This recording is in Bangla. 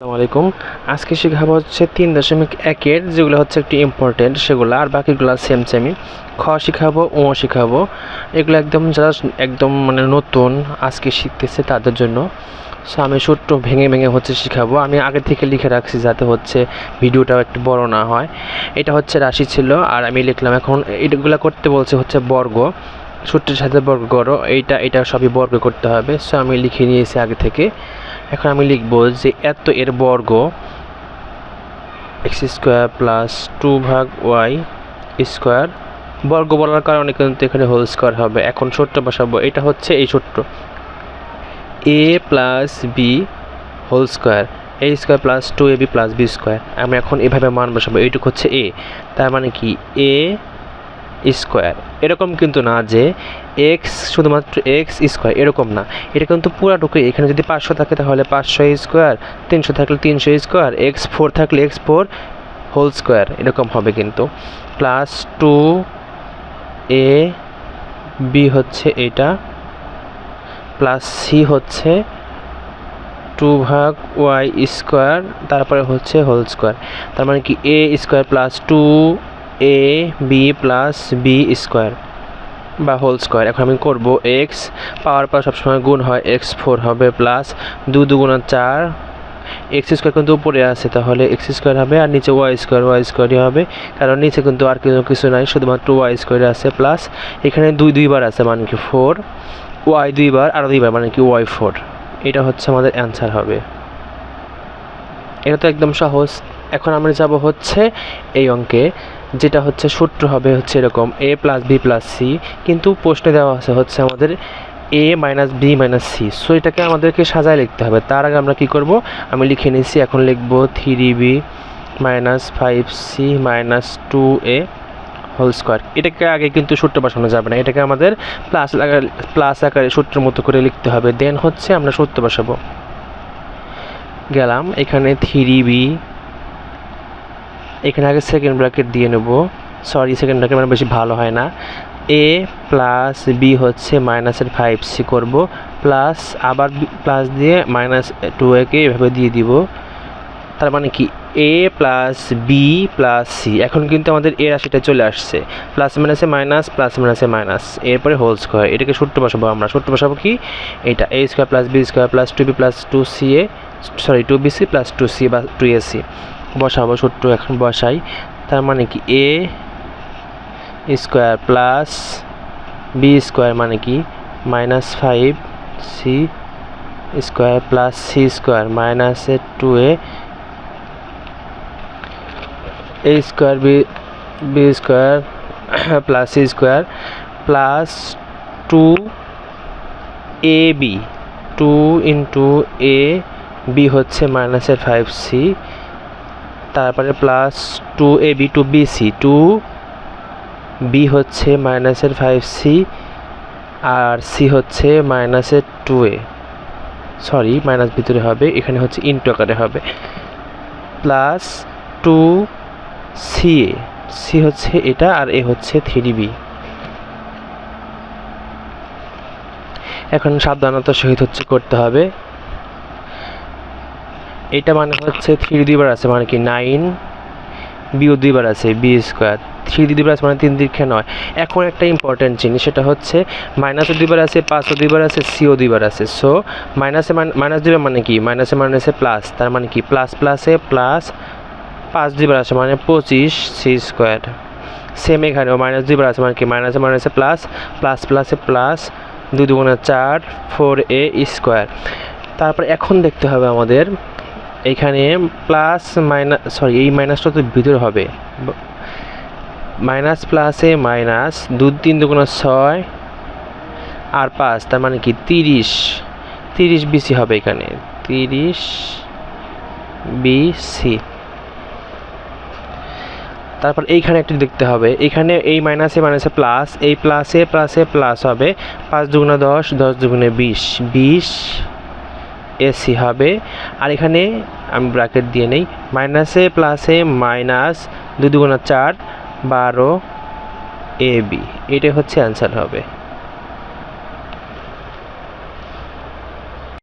আসসালামু আলাইকুম। আজকে শেখাবো হচ্ছে তিন দশমিক একের যেগুলো হচ্ছে একটু ইম্পর্টেন্ট সেগুলো। আর বাকিগুলো সেম সেমই খ শিখাবো ও শিখাবো। এগুলো একদম যারা একদম মানে নতুন, আজকে শিখতেছে তাদের জন্য। সো আমি ছোট্ট ভেঙে ভেঙে হচ্ছে শিখাবো। আমি আগে থেকে লিখে রাখছি যাতে হচ্ছে ভিডিওটাও একটু বড় না হয়। এটা হচ্ছে রাশি ছিল, আর আমি লিখলাম এখন এইগুলো করতে বলছে হচ্ছে বর্গ। সূত্রের সাথে বর্গ করো। এইটা, এটা সবই বর্গ করতে হবে। সো আমি লিখে নিয়েছি আগে থেকে। এখন আমি লিখব যে এত এর বর্গ এক্স স্কোয়ার প্লাস টু ভাগ ওয়াই স্কোয়ার, বর্গ বলার কারণে কিন্তু এখানে হোল স্কোয়ার হবে। এখন ছোট্ট বসাবো, এটা হচ্ছে এই ছোট্ট। A plus b whole square a square plus two a b plus b square. আমি এখন এভাবে মান বসাবো, এইটুকু হচ্ছে এ তার মানে কি? A square. এরকম কিন্তু না যে এক্স শুধুমাত্র এক্স স্কোয়ার, এরকম না। এটা কিন্তু পুরাটুকু এখানে যদি পাঁচশো থাকে তাহলে পাঁচশো স্কোয়ার, তিনশো থাকলে তিনশো স্কোয়ার এক্স ফোর থাকলে এক্স ফোর হোল স্কোয়ার এরকম হবে কিন্তু। প্লাস টু এ বি হচ্ছে এটা প্লাস সি হচ্ছে টু ভাগ ওয়াই স্কোয়ার তারপরে হচ্ছে হোল স্কোয়ার তার মানে কি a square plus two a b plus b square বা হোল স্কোয়ার এখন আমি করব এক্স পাওয়ার পর সবসময় গুণ হয় এক্স ফোর হবে প্লাস দু দুগুণা চার। এক্স স্কোয়ার কিন্তু উপরে আছে, তাহলে এক্স স্কোয়ার হবে আর নিচে ওয়াই স্কোয়ার ওয়াই স্কোয়ারই হবে। কারণ নিচে কিন্তু আর কিছু কিছু নাই, শুধুমাত্র ওয়াই স্কোয়ার আছে প্লাস এখানে দুই দুইবার আছে মানে কি ফোর ওয়াই দুইবার, আর দুইবার মানে কি ওয়াই ফোর এটা হচ্ছে আমাদের অ্যান্সার হবে। এটা তো একদম সহজ। এখন আমরা যাব হচ্ছে এই অঙ্কে। যেটা হচ্ছে সূত্র হবে হচ্ছে এরকম a plus b plus c কিন্তু প্রশ্নে দেওয়া আছে হচ্ছে আমাদের a minus b minus c so এটাকে আমাদেরকে সাজায় লিখতে হবে। তার আগে আমরা কি করব? আমি লিখে নিয়েছি, এখন লিখব three b minus five c minus two a whole square এটাকে আগে কিন্তু সূত্র বসানো যাবে না। এটাকে আমাদের প্লাস প্লাস আকারে সূত্রের মতো করে লিখতে হবে। দেন হচ্ছে আমরা সূত্র বসাবো। গেলাম, এখানে থ্রি বি এখানে আগে সেকেন্ড ব্র্যাকেট দিয়ে নেব। সরি সেকেন্ড ব্র্যাকেট মানে বেশি ভালো হয় না। এ প্লাস বি হচ্ছে মাইনাসের ফাইভ সি করব। প্লাস আবার প্লাস দিয়ে মাইনাস টু একে এভাবে দিয়ে দিব। তার মানে কি? A plus b plus c এখন কিন্তু আমাদের এ রাশিটা চলে আসছে। প্লাস মাইনাসে মাইনাস প্লাস মাইনাসে মাইনাস এরপরে হোল স্কোয়ার এটাকে সূত্র বসাবো আমরা। সূত্র বসাবো কি? এটা a square plus b square plus two b plus two c a sorry two b c plus two c বা টু এ সি বসাবো সূত্র এখন বসাই। তার মানে কি? A square plus b square মানে কি? Minus five c square plus c square মাইনাসে two a a square b b square plus c square plus two a b two into a b হচ্ছে মাইনাসের ফাইভ সি তারপরে plus two a b two b c two b হচ্ছে মাইনাসের ফাইভ সি আর সি হচ্ছে মাইনাসের টু এ সরি মাইনাস ভিতরে হবে, এখানে হচ্ছে ইন্টু আকারে হবে। Plus two c a c হচ্ছে এটা আর এ হচ্ছে থ্রি বি এখন সাবধানতার সহিত হচ্ছে করতে হবে। এটা মানে হচ্ছে থ্রি দুইবার আছে মানে কি নাইন বিও দুইবার আছে বি স্কোয়ার থ্রি দুইবার আছে মানে তিন দীর্ঘে নয়। এখন একটা ইম্পর্টেন্ট জিনিস, সেটা হচ্ছে মাইনাসও দুইবার আছে পাঁচও দুইবার আছে সিও দুইবার আছে। সো মাইনাসে মাইনাস দুইবার মানে কি? মাইনাসে মাইনাসে প্লাস তার মানে কি? প্লাস প্লাসে প্লাস পাঁচ দুইবার আছে মানে পঁচিশ সি স্কোয়ার সেম এখানেও মাইনাস দুইবার আছে মানে কি? মাইনাসে মাইনাসে প্লাস প্লাস প্লাসে প্লাস দুই দুগুণে চার ফোর এ স্কোয়ার তারপর এখন দেখতে হবে আমাদের এইখানে প্লাস মাইনাস সরি এই মাইনাসটা তো ভিতরে হবে। মাইনাস প্লাসে মাইনাস দু তিন দুগুণ ছয় আর পাঁচ, তার মানে কি? তিরিশ। তিরিশ বিসি হবে এখানে। তিরিশ বিসি তারপর এইখানে একটু দেখতে হবে। এখানে এই মাইনাসে মাইনাসে প্লাস এই প্লাসে প্লাসে প্লাস হবে পাঁচ দুগুণে দশ দশ দুগুণে বিশ। বিশ এসি হবে। আর এখানে আমি ব্র্যাকেট দিয়ে নেই। মাইনাসে প্লাসে মাইনাস দু দুগুণা চার বারো এ বি এটাই হচ্ছে অ্যান্সার হবে।